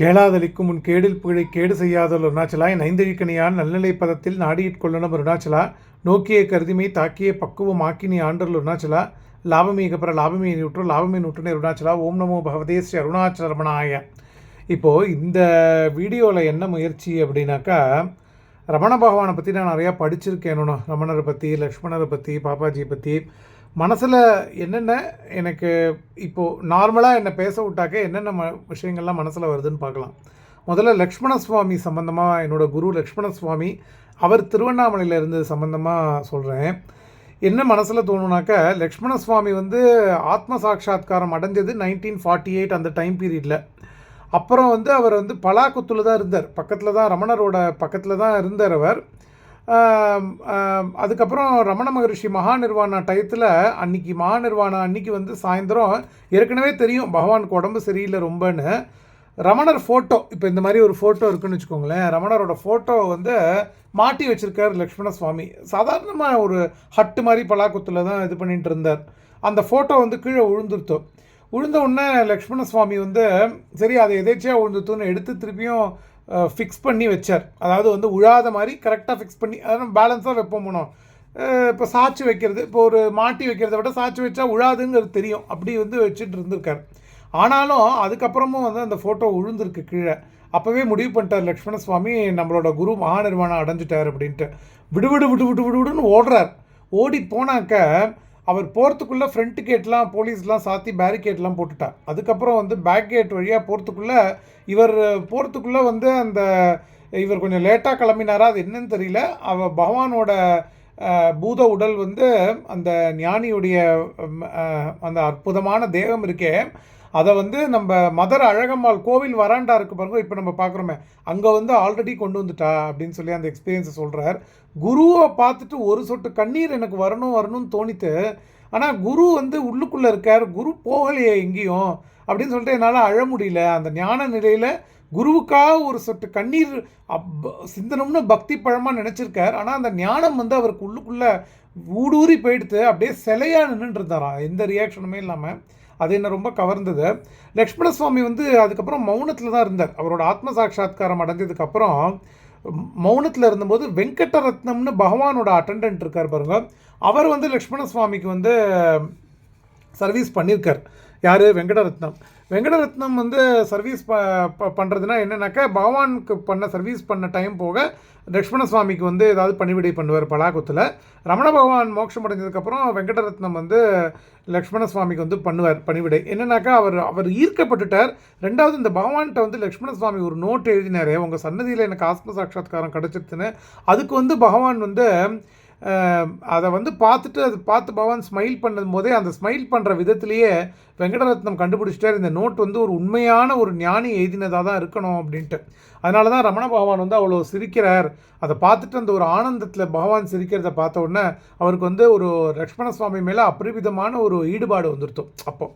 கேளாதலிக்கும் உன் கேடில் புகழை கேடு செய்யாதல் அருணாச்சலா. என் ஐந்தழிக்கணியான் நல்நிலை பதத்தில் நாடியிட்கொள்ளணும் அருணாச்சலா. நோக்கிய கருதிமை தாக்கிய பக்குவம் ஆக்கினி ஆண்டல் அருணாச்சலா. லாபமே கப்புற லாபமே நூற்று லாபமே நூற்றுனே அருணாச்சலா. ஓம் நமோ பகவதே ஸ்ரீ அருணாச்சல ரமணாய. இப்போது இந்த வீடியோவில் என்ன முயற்சி அப்படின்னாக்கா ரமண பகவானை பற்றி நான் நிறையா படிச்சிருக்கேன். ரமணரை பற்றி லக்ஷ்மணரை பற்றி பாப்பாஜியை பற்றி மனசில் என்னென்ன எனக்கு இப்போது நார்மலாக என்னை பேச விட்டாக்க என்னென்ன ம விஷயங்கள்லாம் மனசில் வருதுன்னு பார்க்கலாம். முதல்ல லக்ஷ்மண சுவாமி சம்மந்தமாக என்னோடய குரு லக்ஷ்மண சுவாமி அவர் திருவண்ணாமலையில் இருந்து சம்மந்தமாக சொல்கிறேன் என்ன மனசில் தோணுனாக்க லக்ஷ்மண சுவாமி வந்து ஆத்ம சாட்சா்காரம் அடைஞ்சது நைன்டீன் ஃபார்ட்டி எயிட் அந்த டைம் பீரியடில் அப்புறம் வந்து அவர் வந்து பலாக்குத்துல தான் இருந்தார். பக்கத்தில் தான் ரமணரோட பக்கத்தில் தான் இருந்தார் அவர். அதுக்கப்புறம் ரமண மகரிஷி மகா நிர்வாணா டயத்தில் அன்னைக்கு மகா நிர்வாணா அன்னைக்கு வந்து சாயந்தரம் ஏற்கனவே தெரியும் பகவானுக்கு உடம்பு சரியில்லை ரொம்பன்னு. ரமணர் ஃபோட்டோ இப்போ இந்த மாதிரி ஒரு ஃபோட்டோ இருக்குன்னு வச்சுக்கோங்களேன் ரமணரோட ஃபோட்டோ வந்து மாட்டி வச்சுருக்கார் லக்ஷ்மண சுவாமி. சாதாரணமாக ஒரு ஹட்டு மாதிரி பலாக்குத்தில் தான் இது பண்ணிகிட்டு இருந்தார். அந்த ஃபோட்டோ வந்து கீழே விழுந்துருத்தோம் விழுந்த உடனே லக்ஷ்மண சுவாமி வந்து சரி அதை எதேச்சியாக விழுந்துட்டுன்னு எடுத்து திருப்பியும் ஃபிக்ஸ் பண்ணி வச்சார். அதாவது வந்து உழாத மாதிரி கரெக்டாக ஃபிக்ஸ் பண்ணி அதாவது பேலன்ஸாக வைப்போம் போனோம். இப்போ சாட்சி வைக்கிறது இப்போ ஒரு மாட்டி வைக்கிறத விட சாட்சி வச்சா உழாதுங்கிறது தெரியும். அப்படி வந்து வச்சுட்டு இருந்திருக்கார். ஆனாலும் அதுக்கப்புறமும் வந்து அந்த ஃபோட்டோ உழுந்திருக்கு கீழே. அப்போவே முடிவு பண்ணிட்டார் லக்ஷ்மண சுவாமி நம்மளோட குரு மகாநிர்வாணம் அடைஞ்சிட்டார் அப்படின்ட்டு. விடுவிடு விடு விடு விடு விடு விடுன்னு ஓடுறார். ஓடி போனாக்க அவர் போகிறதுக்குள்ளே ஃப்ரண்ட் கேட்லாம் போலீஸ்லாம் சாத்தி பேரிகேட்லாம் போட்டுட்டார். அதுக்கப்புறம் வந்து பேக் கேட் வழியாக போகிறதுக்குள்ளே இவர் போகிறதுக்குள்ளே வந்து அந்த இவர் கொஞ்சம் லேட்டாக கிளம்பினாரா அது என்னன்னு தெரியல. அவ பகவானோட பூத உடல் வந்து அந்த ஞானியுடைய அந்த அற்புதமான தேகம் இருக்கே. அதை வந்து நம்ம மதர் அழகம்மாள் கோவில் வராண்டா இருக்கு பாருங்க இப்போ நம்ம பார்க்குறோமே அங்கே வந்து ஆல்ரெடி கொண்டு வந்துட்டா அப்படின்னு சொல்லி அந்த எக்ஸ்பீரியன்ஸை சொல்கிறார் குருவை பார்த்துட்டு ஒரு சொட்டு கண்ணீர் எனக்கு வரணும் வரணும்னு தோணித்து ஆனால் குரு வந்து உள்ளுக்குள்ளே இருக்கார் குரு போகலையே எங்கேயும் அப்படின்னு சொல்லிட்டு என்னால் அழ முடியல. அந்த ஞான நிலையில் குருவுக்காக ஒரு சொட்டு கண்ணீர் அப் சிந்தனம்னு பக்தி பழமாக நினச்சிருக்கார். ஆனால் அந்த ஞானம் வந்து அவருக்கு உள்ளுக்குள்ளே ஊடுருவி போயிடுத்து அப்படியே சிலையாக நின்றுட்டு இருந்தாராம். எந்த ரியாக்ஷனுமே இல்லாமல் அது என்ன ரொம்ப கவர்ந்தது. லக்ஷ்மண சுவாமி வந்து அதுக்கப்புறம் மௌனத்தில் தான் இருந்தார். அவரோட ஆத்ம சாட்சா்காரம் அடைஞ்சதுக்கப்புறம் மௌனத்தில் இருந்தபோது வெங்கடரத்னம்னு பகவானோட அட்டண்டன்ட் இருக்கார் பாருங்க. அவர் வந்து லக்ஷ்மண சுவாமிக்கு வந்து சர்வீஸ் பண்ணியிருக்கார். யார்? வெங்கடரத்னம். வெங்கடரத்னம் வந்து சர்வீஸ் ப ப- பண்ணுறதுனா என்னென்னாக்கா பகவானுக்கு பண்ண சர்வீஸ் பண்ண டைம் போக லக்ஷ்மண சுவாமிக்கு வந்து ஏதாவது பணிவிடை பண்ணுவார் பலாகுத்தில். ரமண பகவான் மோட்சம் அடைஞ்சதுக்கப்புறம் வெங்கடரத்னம் வந்து லக்ஷ்மண சுவாமிக்கு வந்து பண்ணுவார் பணிவிடை. என்னென்னாக்கா அவர் அவர் ஈர்க்கப்பட்டுட்டார். ரெண்டாவது இந்த பகவான்கிட்ட வந்து லக்ஷ்மண சுவாமி ஒரு நோட் எழுதினார். உங்கள் சன்னதியில் எனக்கு ஆத்ம சாட்சாத்காரம் கிடச்சிருச்சுன்னு. அதுக்கு வந்து பகவான் வந்து அதை வந்து பார்த்துட்டு அது பார்த்து பகவான் ஸ்மைல் பண்ணும் போதே அந்த ஸ்மைல் பண்ணுற விதத்திலேயே வெங்கடரத்னம் கண்டுபிடிச்சிட்டார். இந்த நோட் வந்து ஒரு உண்மையான ஒரு ஞானி எழுதினதாக தான் இருக்கணும் அப்படின்ட்டு. அதனால தான் ரமண பகவான் வந்து அவ்வளோ சிரிக்கிறார். அதை பார்த்துட்டு அந்த ஒரு ஆனந்தத்தில் பகவான் சிரிக்கிறத பார்த்த உடனே அவருக்கு வந்து ஒரு லக்ஷ்மண சுவாமி மேலே அபரிவிதமான ஒரு ஈடுபாடு வந்துருத்தோம். அப்போ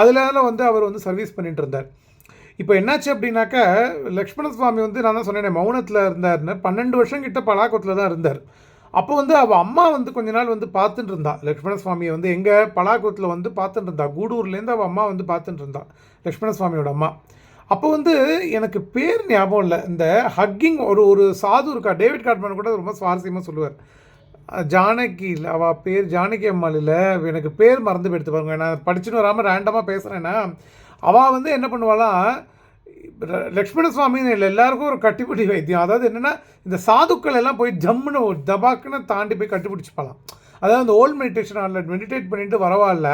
அதில் வந்து அவர் வந்து சர்வீஸ் பண்ணிட்டு இருந்தார். இப்போ என்னாச்சு அப்படின்னாக்க லக்ஷ்மண சுவாமி வந்து நான் தான் சொன்னேனே மௌனத்தில் இருந்தார்னு பன்னெண்டு வருஷம் கிட்ட பலாக்கத்தில் தான் இருந்தார். அப்போ வந்து அவள் அம்மா வந்து கொஞ்ச நாள் வந்து பார்த்துட்டு இருந்தா லக்ஷ்மண சுவாமியை வந்து எங்கள் பலாகுளத்தில் வந்து பார்த்துட்டு இருந்தா கூடூர்லேருந்து அவள் அம்மா வந்து பார்த்துட்டு இருந்தா லக்ஷ்மண சுவாமியோட அம்மா. அப்போ வந்து எனக்கு பேர் ஞாபகம் இல்லை. இந்த ஹக்கிங் ஒரு ஒரு சாது இருக்கா? டேவிட் காட்மன் கூட ரொம்ப சுவாரஸ்யமாக சொல்லுவார். ஜானகி இல்லை. அவள் பேர் ஜானகி அம்மாள் இல்லை. எனக்கு பேர் மறந்து போயிடுத்து பாருங்க. நான் படிச்சுன்னு வராமல் ரேண்டமாக பேசுகிறேன்னா அவள் வந்து என்ன பண்ணுவாளாம் லக்ஷ்மண சுவாமின்னு இல்லை எல்லாருக்கும் ஒரு கட்டிப்பிடி வைத்தியம். அதாவது என்னென்னா இந்த சாதுக்கள் எல்லாம் போய் ஜம்முன்னு ஒரு தபாக்குன்னு தாண்டி போய் கட்டிப்பிடிச்சிப்பாலாம் அதாவது அந்த ஓல்ட் மெடிடேஷன் ஹாலில் மெடிடேட் பண்ணிட்டு வரவால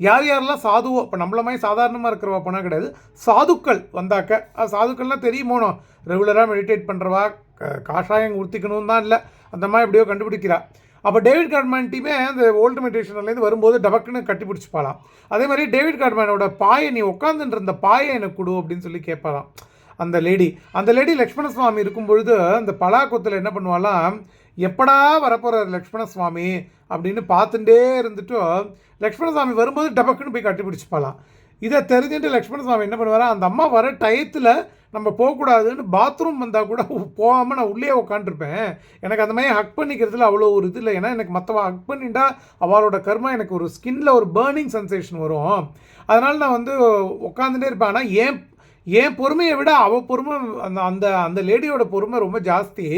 யார் யாரெல்லாம் சாதுவோ இப்போ நம்மள மாதிரி சாதாரணமாக இருக்கிறவா போனால் கிடையாது சாதுக்கள் வந்தாக்க சாதுக்கள்லாம் தெரியுமோனோ ரெகுலராக மெடிடேட் பண்ணுறவா க- காஷாயம் உடுத்திக்கணும் தான் இல்லை அந்த மாதிரி எப்படியோ கண்டுபிடிக்கிறா. அப்போ டேவிட் கார்ட்மேன் டீமே அந்த ஓல்டிமெட்டேஷன்லேருந்து வரும்போது டபக்குன்னு கட்டி பிடிச்சிப்பாலாம் அதே மாதிரி டேவிட் கார்ட்மேனோட பாயை நீ உட்காந்துட்டு இருந்த பாயை எனக்கு கொடு அப்படின்னு சொல்லி கேட்பாராம் அந்த லேடி. அந்த லேடி லக்ஷ்மண சுவாமி இருக்கும் பொழுது அந்த பலாக்குத்தில் என்ன பண்ணுவாலாம் எப்படா வரப்போகிறார் லக்ஷ்மண சுவாமி அப்படின்னு பார்த்துட்டே இருந்துட்டு லக்ஷ்மண சுவாமி வரும்போது டபக்குன்னு போய் கட்டி பிடிச்சிப்பாலாம் இதை தெரிஞ்சுட்டு லக்ஷ்மண சுவாமி என்ன பண்ணுவாரா அந்த அம்மா வர டயத்தில் நம்ம போகக்கூடாதுன்னு பாத்ரூம் வந்தால் கூட போகாமல் நான் உள்ளே உட்காந்துருப்பேன் எனக்கு அந்த மாதிரி ஹக் பண்ணிக்கிறதுல அவ்வளோ ஒரு இது இல்லை. ஏன்னா எனக்கு மற்றவ ஹக் பண்ணிட்டா அவளோட கர்மா எனக்கு ஒரு ஸ்கின்ல ஒரு பேர்னிங் சென்சேஷன் வரும். அதனால் நான் வந்து உட்காந்துட்டே இருப்பேன். ஆனால் ஏன் என் பொறுமையை விட அவள் பொறுமை அந்த அந்த அந்த லேடியோட பொறுமை ரொம்ப ஜாஸ்தி.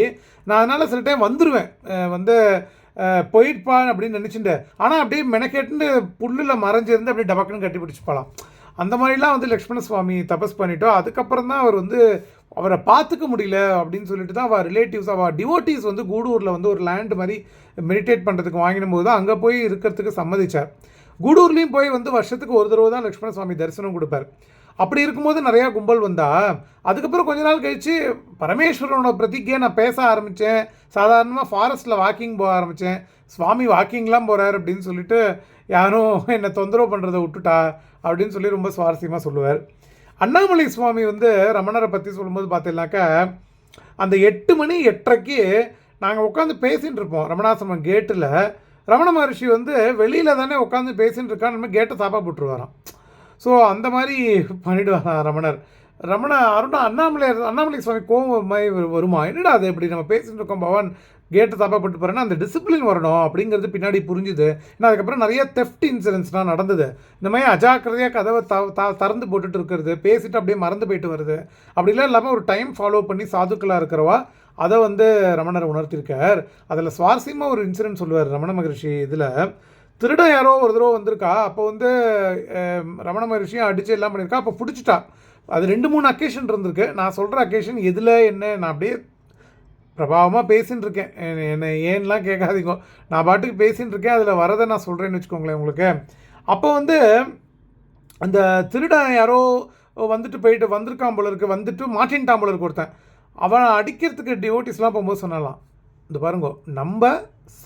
நான் அதனால் சில டைம் வந்துடுவேன் வந்து அஹ் போயிட்பான் அப்படின்னு நினச்சிட்டு. ஆனால் அப்படியே மெனக்கெட்டுன்னு புல்லில் மறைஞ்சிருந்து அப்படியே டபக்குன்னு கட்டி பிடிச்சி போகலாம் அந்த மாதிரிலாம் வந்து லக்ஷ்மண சுவாமி தபஸ் பண்ணிட்டோம். அதுக்கப்புறம் தான் அவர் வந்து அவரை பார்த்துக்க முடியல அப்படின்னு சொல்லிட்டு தான் அவள் ரிலேட்டிவ்ஸ் அவள் டிவோட்டிஸ் வந்து கூடூரில் வந்து ஒரு லேண்ட் மாதிரி மெடிடேட் பண்ணுறதுக்கு வாங்கின போது தான் அங்கே போய் இருக்கிறதுக்கு சம்மதிச்சார். கூடூர்லேயும் போய் வந்து வருஷத்துக்கு ஒரு தடவை தான் லக்ஷ்மண சுவாமி தரிசனம் கொடுப்பார். அப்படி இருக்கும்போது நிறையா கும்பல் வந்தா அதுக்கப்புறம் கொஞ்ச நாள் கழித்து பரமேஸ்வரனோட பிரதிக்கையை நான் பேச ஆரம்பித்தேன் சாதாரணமாக ஃபாரஸ்ட்டில் வாக்கிங் போக ஆரம்பித்தேன் சுவாமி வாக்கிங்லாம் போகிறார் அப்படின்னு சொல்லிட்டு யாரும் என்னை தொந்தரவு பண்ணுறதை விட்டுட்டா. அப்படின்னு சொல்லி ரொம்ப சுவாரஸ்யமாக சொல்லுவார். அண்ணாமலை சுவாமி வந்து ரமணரை பற்றி சொல்லும்போது பார்த்தீங்கன்னாக்கா அந்த எட்டு மணி எட்டரைக்கு நாங்கள் உட்காந்து பேசின்னு இருப்போம். ரமணாசிரமம் கேட்டில் ரமண மகர்ஷி வந்து வெளியில் தானே உட்காந்து பேசின்னு இருக்கான்னு நம்ம கேட்டை சாப்பா போட்டுருவாராம். ஸோ அந்த மாதிரி பண்ணிடுவாராம் ரமணர். ரமண அருணா அண்ணாமலை அண்ணாமலை சுவாமி கோவம் மாதிரி வருமா? என்னடா அது இப்படி நம்ம பேசிட்டு இருக்கோம் பவான்? கேட்டு தப்பா போட்டு போகிறேன்னா அந்த டிசிப்ளின் வரணும் அப்படிங்கிறது பின்னாடி புரிஞ்சுது. ஏன்னா அதுக்கப்புறம் நிறைய தெஃப்ட் இன்சிடென்ட்ஸ்லாம் நடந்தது. இந்த மாதிரி அஜாக்கிரதையாக கதவை த த திறந்து போட்டுட்டு இருக்கிறது பேசிட்டு அப்படியே மறந்து போயிட்டு வருது. அப்படிலாம் இல்லாமல் ஒரு டைம் ஃபாலோ பண்ணி சாதுக்களாக இருக்கிறவா அதை வந்து ரமணர் உணர்த்தியிருக்கார் அதில் சுவாரஸ்யமாக ஒரு இன்சிடென்ட் சொல்லுவார் ரமண மகரிஷி இதில். திருடன் யாரோ ஒரு தடவை வந்திருக்கா அப்போ வந்து ரமண மகரிஷியும் அடித்து எல்லாம் பண்ணியிருக்கா அப்போ பிடிச்சிட்டா. அது ரெண்டு மூணு அக்கேஷன் இருந்திருக்கு. நான் சொல்கிற அக்கேஷன் எதில் என்ன நான் அப்படியே பிரபாவமாக பேசின்னு இருக்கேன் என்னை ஏன்லாம் கேட்காதீங்க. நான் பாட்டுக்கு பேசின்னு இருக்கேன் அதில் வரதை நான் சொல்கிறேன்னு வச்சுக்கோங்களேன் உங்களுக்கு. அப்போ வந்து அந்த திருடன் யாரோ வந்துட்டு போயிட்டு வந்திருக்கான் போல இருக்கு. வந்துட்டு மாட்டின்ட்டான் போல இருக்கு ஒருத்தன். அவன் அடிக்கிறதுக்கு டிவோட்டிஸ்லாம் போகும்போது சொன்னலாம். இந்த பாருங்க நம்ம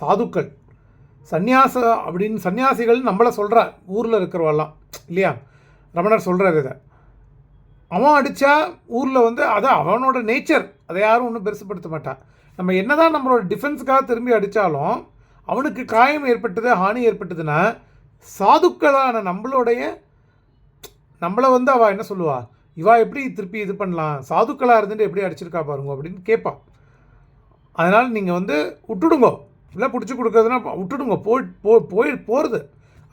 சாதுக்கள். சந்நியாச அப்படின்னு சன்னியாசிகள் நம்மளை சொல்கிறா ஊரில் இருக்கிறவெல்லாம். இல்லையா? ரமணர் சொல்கிறார் இதை. அவன் அடித்தா ஊரில் வந்து அது அவனோட நேச்சர் அதை யாரும் ஒன்றும் பெருசுப்படுத்த மாட்டான் நம்ம என்ன தான் நம்மளோட டிஃபென்ஸுக்காக திரும்பி அடித்தாலும் அவனுக்கு காயம் ஏற்பட்டது ஹானி ஏற்பட்டதுன்னா சாதுக்களான நம்மளுடைய நம்மளை வந்து அவள் என்ன சொல்லுவா? இவா எப்படி திருப்பி இது பண்ணலாம்? சாதுக்களாக இருந்துட்டு எப்படி அடிச்சிருக்கா பாருங்க அப்படின்னு கேட்பான் அதனால் நீங்கள் வந்து விட்டுடுங்கோ. இல்லை பிடிச்சி கொடுக்குறதுனா விட்டுடுங்க. போய் போ போய் போகிறது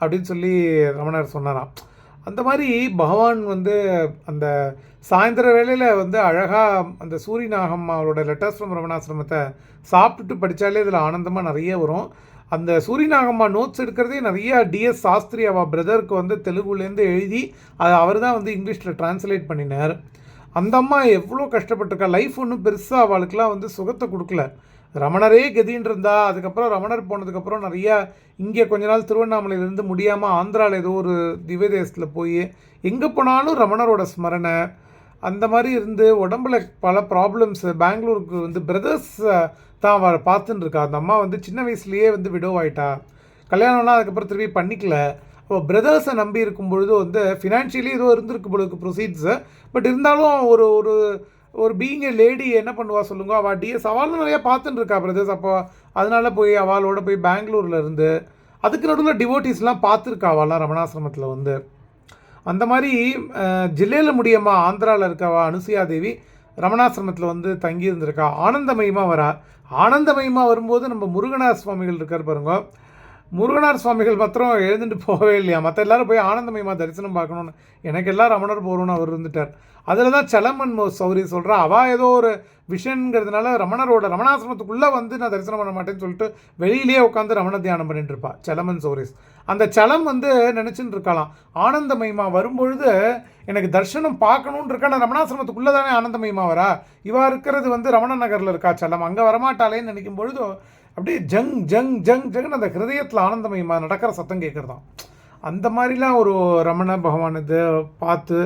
அப்படின்னு சொல்லி ரமணர் சொன்னாராம். அந்த மாதிரி பகவான் வந்து அந்த சாயந்தர வேளையில் வந்து அழகாக அந்த சூரியநாகம் அவரோட லெட்டர்ஸ் ஃப்ரம் ரமணாசிரமத்தை சாப்பிட்டுட்டு படித்தாலே இதில் ஆனந்தமாக நிறைய வரும். அந்த சூரியநாகம்மா நோட்ஸ் எடுக்கிறதே நிறைய டிஎஸ் சாஸ்திரி அவள் பிரதருக்கு வந்து தெலுங்குலேருந்து எழுதி அது அவர் தான் வந்து இங்கிலீஷில் டிரான்ஸ்லேட் பண்ணினார். அந்த அம்மா எவ்வளோ கஷ்டப்பட்டிருக்கா. லைஃப் ஒன்றும் பெருசாக அவளுக்குலாம் வந்து சுகத்தை கொடுக்கல. ரமணரே கதின்னு இருந்தா அதுக்கப்புறம் ரமணர் போனதுக்கப்புறம் நிறையா இங்கே கொஞ்ச நாள் திருவண்ணாமலையிலேருந்து முடியாமல் ஆந்திராவில் ஏதோ ஒரு திவ்ய தேசத்தில் போய் எங்கே போனாலும் ரமணரோட ஸ்மரணை அந்த மாதிரி இருந்து உடம்புல பல ப்ராப்ளம்ஸ் பெங்களூருக்கு வந்து பிரதர்ஸ் தான் அவள் பார்த்துன்னு இருக்கா அந்த அம்மா வந்து சின்ன வயசுலேயே வந்து விடோவாயிட்டா கல்யாணம்லாம் அதுக்கப்புறம் திருப்பி பண்ணிக்கல. அப்போ பிரதர்ஸை நம்பி இருக்கும் பொழுது வந்து ஃபினான்ஷியலி ஏதோ இருந்திருக்கு பொழுது ப்ரொசீட்ஸு பட் இருந்தாலும் ஒரு ஒரு ஒரு பீயிங் ஏ லேடி என்ன பண்ணுவா சொல்லுங்க? அவள் டிஎஸ் அவளும் நிறையா பார்த்துட்டு இருக்கா பிரதர்ஸ் அப்போ அதனால போய் அவளோட போய் பெங்களூரில் இருந்து அதுக்கு நடுவில் டிவோட்டிஸ்லாம் பார்த்துருக்கா அவள்லாம் ரமணாசிரமத்தில் வந்து. அந்த மாதிரி ஜில்லையில் முடியம்மா ஆந்திராவில் இருக்கவா அனுசுயா தேவி ரமணாசிரமத்தில் வந்து தங்கி இருந்திருக்கா ஆனந்தமயமாக வரா. ஆனந்தமயமாக வரும்போது நம்ம முருகநாத சுவாமிகள் இருக்கார் பாருங்க. முருகனார் சுவாமிகள் மாத்திரம் எழுந்துட்டு போகவே இல்லையா? மற்ற எல்லாரும் போய் ஆனந்தமயமா தரிசனம் பார்க்கணும்னு எனக்கு எல்லாம் ரமணர் போகணும்னு அவர் இருந்துட்டார். அதில் தான் சலமன் சௌரி சொல்கிறா அவள் ஏதோ ஒரு விஷன்ங்கிறதுனால ரமணரோட ரமணாசிரமத்துக்குள்ளே வந்து நான் தரிசனம் பண்ண மாட்டேன்னு சொல்லிட்டு வெளியிலேயே உட்காந்து ரமண தியானம் பண்ணிட்டு இருப்பா சலமன் சௌரிஸ். அந்த சலம் வந்து நினச்சின்னு இருக்கலாம். ஆனந்தமயமா வரும்பொழுது எனக்கு தர்ஷனம் பார்க்கணுன்னு இருக்கா? நான் ரமணாசிரமத்துக்குள்ளே தானே ஆனந்தமயமா வரா? இவா இருக்கிறது வந்து ரமண நகரில் இருக்கா சலம்? அங்கே வரமாட்டாளேன்னு நினைக்கும் பொழுது அப்படியே ஜங் ஜங் ஜங் ஜங்னு அந்த ஹிருதயத்தில் ஆனந்தமயமாக நடக்கிற சத்தம் கேட்குறது தான் அந்த மாதிரிலாம் ஒரு ரமண பகவான் இது பார்த்து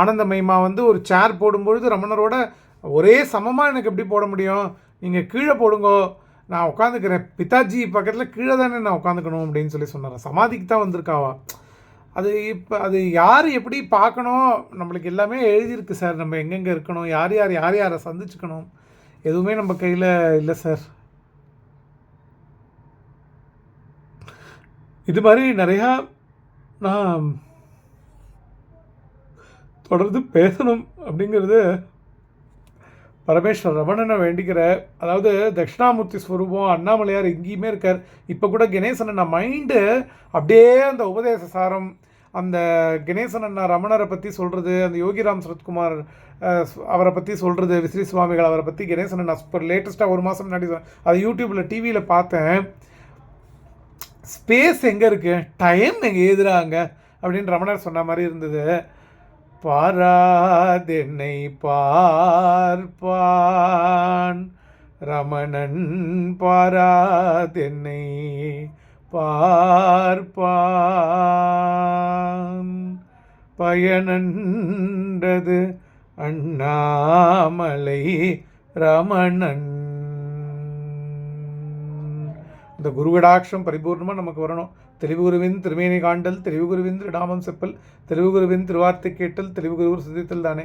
ஆனந்தமயமாக வந்து ஒரு சேர் போடும்பொழுது ரமணரோட ஒரே சமமாக எனக்கு எப்படி போட முடியும்? நீங்கள் கீழே போடுங்கோ. நான் உட்காந்துக்கிறேன். பிதாஜி பக்கத்தில் கீழே தானே நான் உட்காந்துக்கணும் அப்படின்னு சொல்லி சொன்னார். சமாதிக்கு தான் வந்திருக்காவா? அது இப்போ அது யார் எப்படி பார்க்கணும்? நம்மளுக்கு எல்லாமே எழுதியிருக்கு சார். நம்ம எங்கெங்கே இருக்கணும்? யார் யார் யார் யாரை சந்திச்சுக்கணும்? எதுவுமே நம்ம கையில் இல்லை சார். இது மாதிரி நிறையா நான் தொடர்ந்து பேசணும் அப்படிங்கிறது பரமேஸ்வர் ரமணனை வேண்டிக்கிற அதாவது தட்சிணாமூர்த்தி ஸ்வரூபம் அண்ணாமலையார் எங்கேயுமே இருக்கார். இப்போ கூட கணேசன் நான் மைண்டு அப்படியே அந்த உபதேச சாரம் அந்த கணேசன் அண்ணா ரமணரை பற்றி சொல்கிறது அந்த யோகிராம் சரத்குமார் அவரை பற்றி சொல்கிறது விஸ்ரீ சுவாமிகள் அவரை பற்றி கணேசன் அண்ணா சூப்பர் லேட்டஸ்ட்டாக ஒரு மாதம் முன்னாடி சொ- அது யூடியூப்பில் டிவியில் பார்த்தேன். ஸ்பேஸ் எங்கே இருக்குது டைம் எங்கே எழுதுறாங்க அப்படின்னு ரமணர் சொன்ன மாதிரி இருந்தது. பாராதென்னை பார்ப்பான். ரமணன் பாராதென்னை பார்ப்பான். பயனன்றது அண்ணாமலை ரமணன். இந்த குருவிடாட்சம் பரிபூர்ணமாக நமக்கு வரணும். தெளிவுகுருவின் திருமேனி காண்டல் தெளிவுகுருவின் திருநாமம் செப்பல் தெளிவுகுருவின் திருவார்த்தை கேட்டல் தெளிவுகுருவர் சிந்தித்தல் தானே.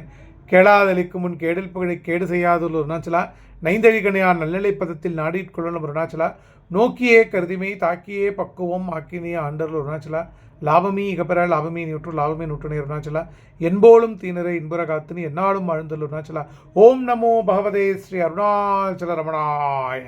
கேளாதலிக்கு முன் கேடல் புகழை கேடு செய்யாதுள்ள அருணாச்சலா நைந்தழிகணையார் நல்லநிலை பதத்தில் நாடிக்கொள்ளணும் அருணாச்சலா நோக்கியே கருதிமை தாக்கியே பக்குவம் ஆக்கினிய ஆண்டர் அருணாச்சலா லாபமீ இகப்பெற லாபமீ நூற்று லாபமே நூற்றுணை அருணாச்சலா என்போலும் தீனரை இன்புற காத்துனி என்னாலும் ஆழ்ந்தல் அருணாச்சலா ஓம் நமோ பகவதே ஸ்ரீ அருணாச்சல ரமணாய.